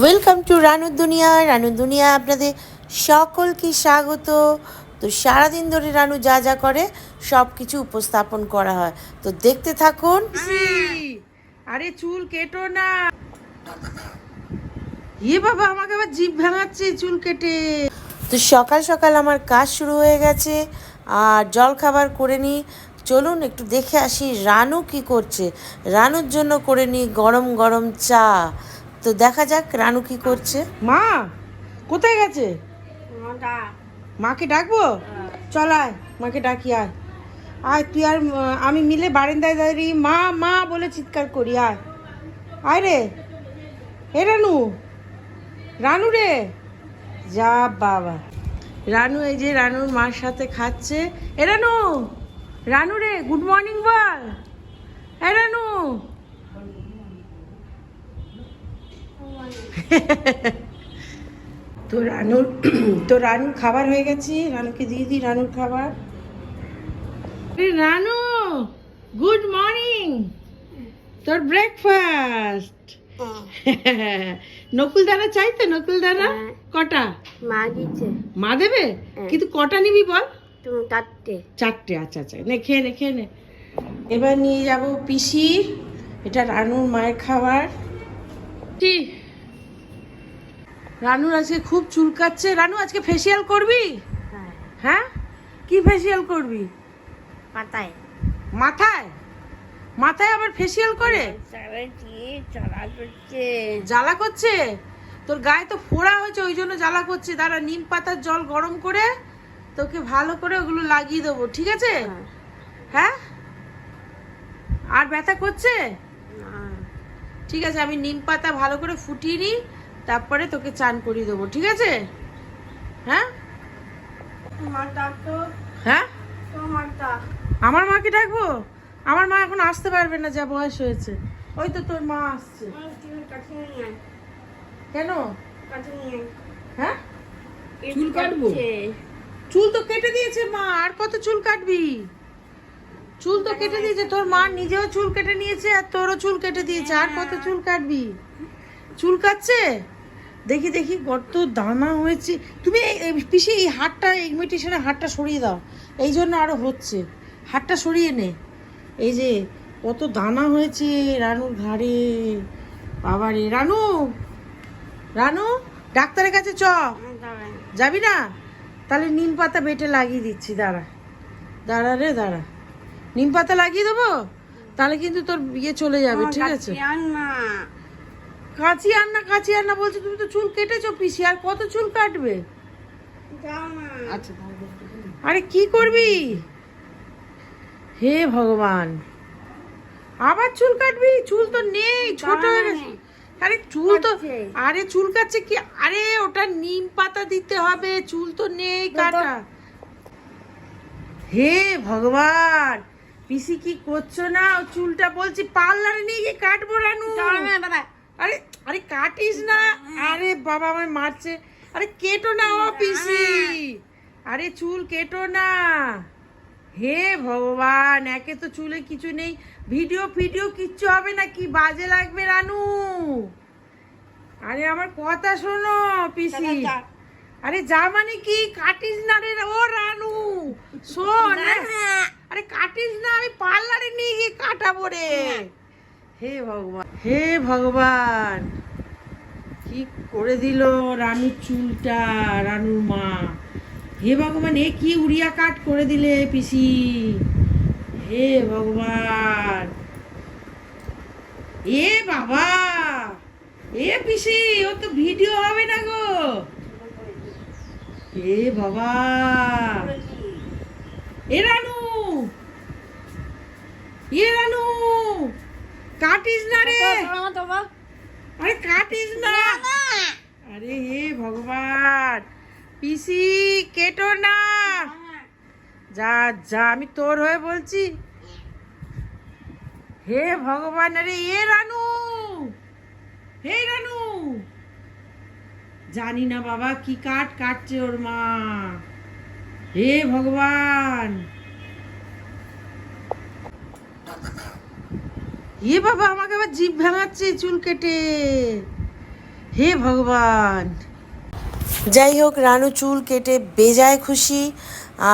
Welcome to রানুর দুনিয়া রানুর দুনিয়া আপনাদের সকলকে স্বাগত। তো সারাদিন ধরে রানু যা যা করে সব কিছু উপস্থাপন করা হয়। তো দেখতে থাকুন। আরে চুল কেটো না। ইয়ে বাবা আমাকে আবার জিভ ভাঙাচ্ছে চুল কেটে। তো সকাল সকাল আমার কাজ শুরু হয়ে গেছে। আর জল খাবার করে নিই। চলুন একটু দেখে আসি রানু কি করছে। রানুর জন্য করে নিই গরম গরম চা। তো দেখা যাক রানু কি করছে। মা, কোথায় গেছে? মাকে ডাকবো? চল আয়, মাকে ডাকি, আয়। আয়, তুই আর আমি মিলে বারান্দায় দাঁড়িয়ে, মা মা বলে চিৎকার করি, আয়। আয় রে। এ রানু। রানু রে। যা বাবা। রানু, এই যে রানুর মার সাথে খাচ্ছে। এ রানু রানু রে গুড মর্নিং বল। এ রানু। তো রানুর তো রানুর খাবার হয়ে গেছে। রানুকে দিয়ে দিই রানুর খাবার। রানু গুড মর্নিং তোর ব্রেকফাস্ট নকুল দানা চাই তো? নকুল দানা কটা? মা দিচ্ছে মা দেবে? কিন্তু কটা নিবি বল? কাটতে চারটে। আচ্ছা আচ্ছা। নে খেয়ে নে খেয়ে নে। এবার নিয়ে যাব পিসির। এটা রানুর মায়ের খাবার। কি রানুর আজকে খুব চুলকাচ্ছে। রানু আজকে ফেসিয়াল করবি? হ্যাঁ। হ্যাঁ? কি ফেসিয়াল করবি? পাতায় মাথায়? মাথায় আবার ফেসিয়াল করে? জ্বালা করছে। তোর গায়ে তো ফোড়া হয়েছে ওই জন্য জ্বালা করছে। দাঁড়া নিম পাতার জল গরম করে তোকে ভালো করে ওগুলো লাগিয়ে দেবো ঠিক আছে? হ্যাঁ। হ্যাঁ? আর ব্যথা করছে? ঠিক আছে আমি নিম পাতা ভালো করে ফুটিয়ে নিই। তারপরে তোকে চান করিয়ে দেবো ঠিক আছে? হ্যাঁ? হ্যাঁ? আমার মাকে ডাকবো? আমার মা এখন আসতে পারবে না যা বয়স হয়েছে। ওই তো তোর মা আসছে। কেন? হ্যাঁ? চুল কাটবো? চুল তো কেটে দিয়েছে মা আর কত চুল কাটবি? চুল তো কেটে দিয়েছে তোর মা নিজেও চুল কেটে নিয়েছে আর তোরও চুল কেটে দিয়েছে আর কত চুল কাটবি? চুল কাটছে? দেখি দেখি কত দানা হয়েছে। তুমি পিসি এই হাতটা ইমিটেশনের হাতটা সরিয়ে দাও। এই জন্য আরও হচ্ছে। হাতটা সরিয়ে নে। এই যে কত দানা হয়েছে রানুর ঘাড়ে। বাবারে রানু! রানু ডাক্তারের কাছে চ। যাবি না? তাহলে নিম পাতা বেটে লাগিয়ে দিচ্ছি দাঁড়া। দাঁড়া রে দাঁড়া। নিম পাতা লাগিয়ে দেবো? তাহলে কিন্তু তোর ইয়ে চলে যাবে ঠিক আছে? না। কাঁচি আর না কাঁচি আর না বলছি তুমি তো চুল কেটেছো পিসি আর কত চুল কাটবে? আচ্ছা আরে কি করবি? হে ভগবান। আবার চুল কাটবি? চুল তো নেই ছোট হয়ে গেছে। আরে চুল তো আরে চুল কাটছে কি? আরে ওটা নিম পাতা দিতে হবে চুল তো নেই কাটা। হে ভগবান পিসি কি করছ না? চুলটা বলছি পার্লারে নিয়ে গিয়ে কাটবো রানু। বাবা আরে আরে কাটিস না। আরে বাবা আমায় মারছে। আরে কেটো না ও পিসি। আরে চুল কেটো না। হে ভগবান একে তো চুলে কিছু নেই। ভিডিও ভিডিও কিচ্ছু হবে না। কি বাজে লাগবে রানু? আরে আমার কথা শোনো পিসি। আরে যা মানে কি? কাটিস না রে ও রানু। শোন আরে কাটিস না আমি পার্লারে নিয়ে গিয়ে কাটাবো রে। হে ভগবান হে ভগবান। কি করে দিল রানুর চুলটা, রানুর মা? হে ভগবান, এ কি উড়িয়া কাট করে দিলে পিসি? হে ভগবান। এ বাবা, এ পিসি, ও তো ভিডিও হবে না গো। এ বাবা এ রানু এ রানু। কাটিস না রে। আরে কাটিস না। আরে হে ভগবান। পিসি কেটো না। যা যা আমি তোর হয়ে বলছি। হে ভগবান আরে এ রানু। হে রানু। জানি না বাবা কি কাট কাটছে ওর মা। হে ভগবান। এ বাবা আমাকে আবার জিভ ভাঙাচ্ছে চুল কেটে। হে ভগবান। যাই হোক রানু চুল কেটে বেজায় খুশি।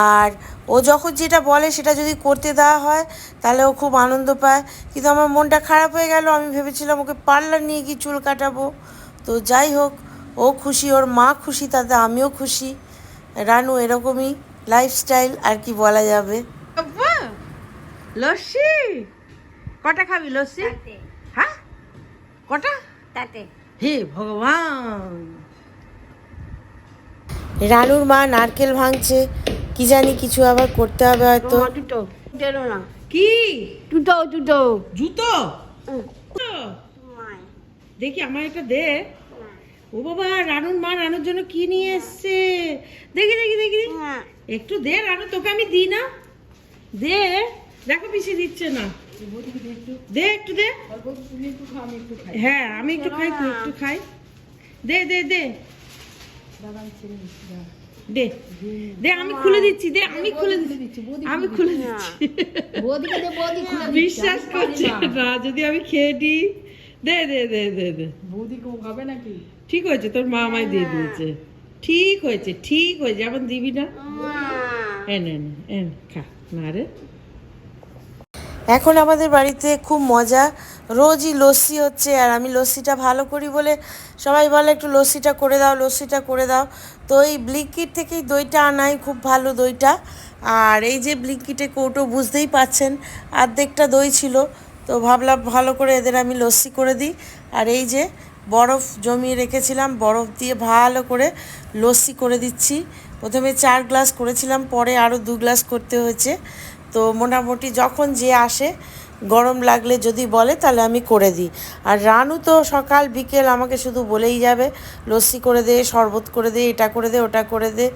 আর ও যখন যেটা বলে সেটা যদি করতে দেওয়া হয় তাহলে ও খুব আনন্দ পায়। কিন্তু আমার মনটা খারাপ হয়ে গেল আমি ভেবেছিলাম ওকে পার্লার নিয়ে গিয়ে চুল কাটাবো। তো যাই হোক ও খুশি ওর মা খুশি তাতে আমিও খুশি। রানু এরকমই লাইফস্টাইল আর কি বলা যাবে। লস্যি। কটা খাবি লস্যি? হ্যাঁ? কটা? তাতে। হে ভগবান। রানুর মা নারকেল ভাঙছে কি জানি কিছু আবার করতে হবে হয়তো। দুটো দুটো না। কি? দুটো দুটো জুতো? দেখি আমার এটা দে। ও বাবা রানুর মা রানুর জন্য কি নিয়ে এসছে? দেখি দেখি দেখি দেখি। হ্যাঁ। একটু দে রানু তোকে আমি দিই না। দে। দেখো পিছিয়ে দিচ্ছে না। দে একটু দে। হ্যাঁ আমি একটু খাই তুই একটু খাই। দে দে দে। দে দে আমি খুলে দিচ্ছি দে আমি খুলে দিচ্ছি আমি খুলে দিচ্ছি। বিশ্বাস করছে না যদি আমি খেয়ে নিই দে দে দে দে দে। ঠিক হয়েছে তোর মা আমায় দিয়ে দিয়েছে। ঠিক হয়েছে ঠিক হয়েছে। এখন দিবি না। এন এন এন খা না রে। এখন আমাদের বাড়িতে খুব মজা। রোজই লস্যি হচ্ছে আর আমি লস্যিটা ভালো করি বলে সবাই বলে একটু লস্যিটা করে দাও, লস্যিটা করে দাও। তো এই ব্লিঙ্কিট থেকেই দইটা আনাই, খুব ভালো দইটা। আর এই যে ব্লিঙ্কিটে কৌটো বুঝতেই পাচ্ছেন অর্ধেকটা দই ছিল। তো ভাবলাম ভালো করে এদের আমি লস্যি করে দিই। আর এই যে বরফ জমিয়ে রেখেছিলাম, বরফ দিয়ে ভালো করে লস্যি করে দিচ্ছি। প্রথমে চার গ্লাস করেছিলাম, পরে আরও দু গ্লাস করতে হয়েছে। তো মোটামুটি যখন যে আসে, গরম লাগলে যদি বলে তাহলে আমি করে দিই। আর রানু তো সকাল, বিকেল আমাকে শুধু বলেই যাবে, লস্যি করে দে, শরবত করে দে, এটা করে দে, ওটা করে দে।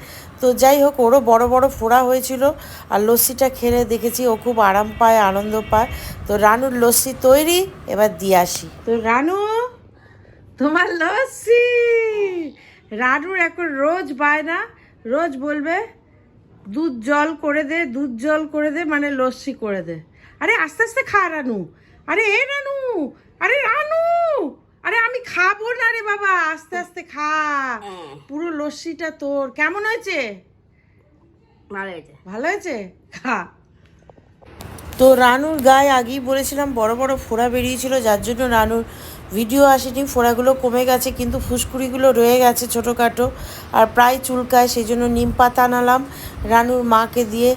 তো যাই হোক, ওরও বড় বড় ফোড়া হয়েছিল, আর লস্যিটা খেলে দেখেছি ও খুব আরাম পায়, আনন্দ পায়। তো রানুর লস্যি তৈরি, এবার দিয়ে আসি। তো রানু, তোমার লস্যি! রানুর এখন রোজ বায়না, রোজ বলবে দুধ জল করে দে দুধ জল করে দে মানে লস্যি করে দে। আরে আস্তে আস্তে খা রানু। আরে এ রানু। আরে রানু। আরে আমি খাব না রে বাবা আস্তে আস্তে খা। পুরো লস্যিটা তোর। কেমন হয়েছে? ভালো হয়েছে। ভালো হয়েছে? খা। তো রানুর গায়ে আগেই বলেছিলাম বড় বড় ফোড়া বেরিয়েছিল যার জন্য রানুর ভিডিও আসেনি ফোড়াগুলো কমে গেছে কিন্তু ফুসকুড়িগুলো রয়ে গেছে ছোটোখাটো। আর প্রায় চুলকায় সেই জন্য নিম পাতা আনালাম রানুর মাকে দিয়ে।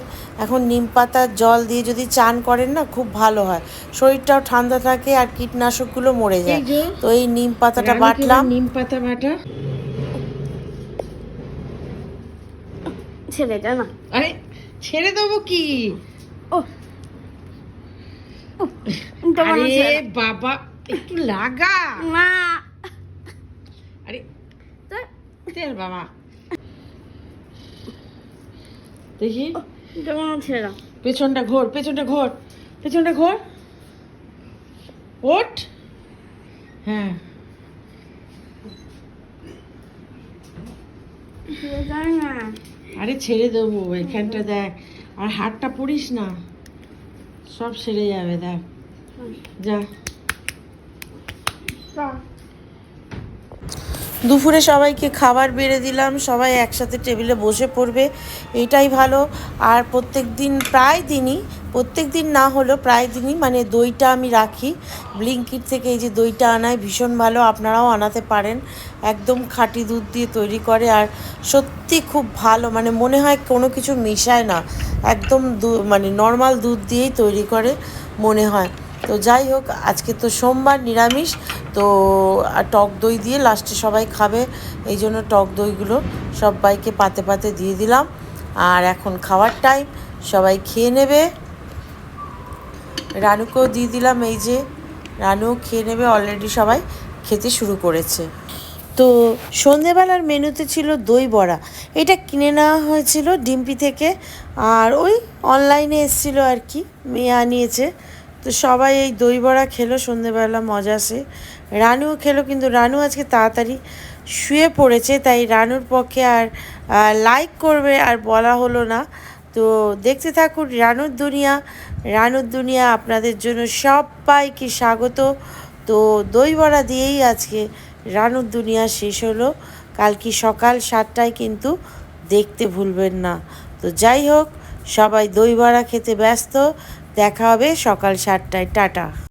এখন নিম পাতার জল দিয়ে যদি চান করেন না খুব ভালো হয়। শরীরটাও ঠান্ডা থাকে আর কীটনাশকগুলো মরে যায়। তো এই নিম পাতাটা বাটলাম। নিম পাতা বাটা। ছেড়ে দে না। আরে ছেড়ে দেবো কি? ও আরে বাবা একটু লাগা। মা। আরে তেল বাবা। দেখি। ছেড়ে দাও। পেছনটা ঘোর পেছনটা ঘোর পেছনটা ঘোর। ওঠ। হ্যাঁ। আরে ছেড়ে দেবো এখানটা দেখ। আর হাতটা পড়িস না। সব সেরে যাবে দেখ। যা। দুপুরে সবাইকে খাবার বেড়ে দিলাম, সবাই একসাথে টেবিলে বসে পড়বে, এটাই ভালো। আর প্রত্যেক দিন প্রায় দিনই প্রত্যেক দিন না হলেও প্রায় দিনই মানে দইটা আমি রাখি। ব্লিঙ্কিট থেকে এই যে দইটা আনায় ভীষণ ভালো, আপনারাও আনাতে পারেন। একদম খাঁটি দুধ দিয়ে তৈরি করে আর সত্যি খুব ভালো মানে মনে হয় কোনো কিছু মেশায় না। একদম মানে নর্মাল দুধ দিয়েই তৈরি করে, মনে হয়। তো যাই হোক, আজকে তো সোমবার নিরামিষ, তো টক দই দিয়ে লাস্টে সবাই খাবে, এই জন্য টক দইগুলো সবাইকে পাতে পাতে দিয়ে দিলাম। আর এখন খাওয়ার টাইম সবাই খেয়ে নেবে। রানুকেও দিয়ে দিলাম এই যে, রানুও খেয়ে নেবে অলরেডি সবাই খেতে শুরু করেছে। তো সন্ধেবেলার মেনুতে ছিল দই বড়া, এটা কিনে নেওয়া হয়েছিল ডিম্পি থেকে, আর ওই অনলাইনে এসেছিল আর কি, মেয়ে আনিয়েছে। তো সবাই এই দই বড়া খেলো, সন্ধেবেলা মজাসে রানুও খেলো, কিন্তু রানু আজকে তাড়াতাড়ি শুয়ে পড়েছে, তাই রানুর পক্ষে আর লাইক করবে আর বলা হলো না। তো দেখতে থাকুন রানুর দুনিয়া। রানুর দুনিয়া আপনাদের জন্য সবাইকে স্বাগত। তো দই বড়া দিয়েই আজকে রানুর দুনিয়া শেষ হলো। কালকে সকাল সাতটায় কিন্তু দেখতে ভুলবেন না। তো যাই হোক, সবাই দই বড়া খেতে ব্যস্ত। দেখা হবে সকাল সাতটায়। টাটা।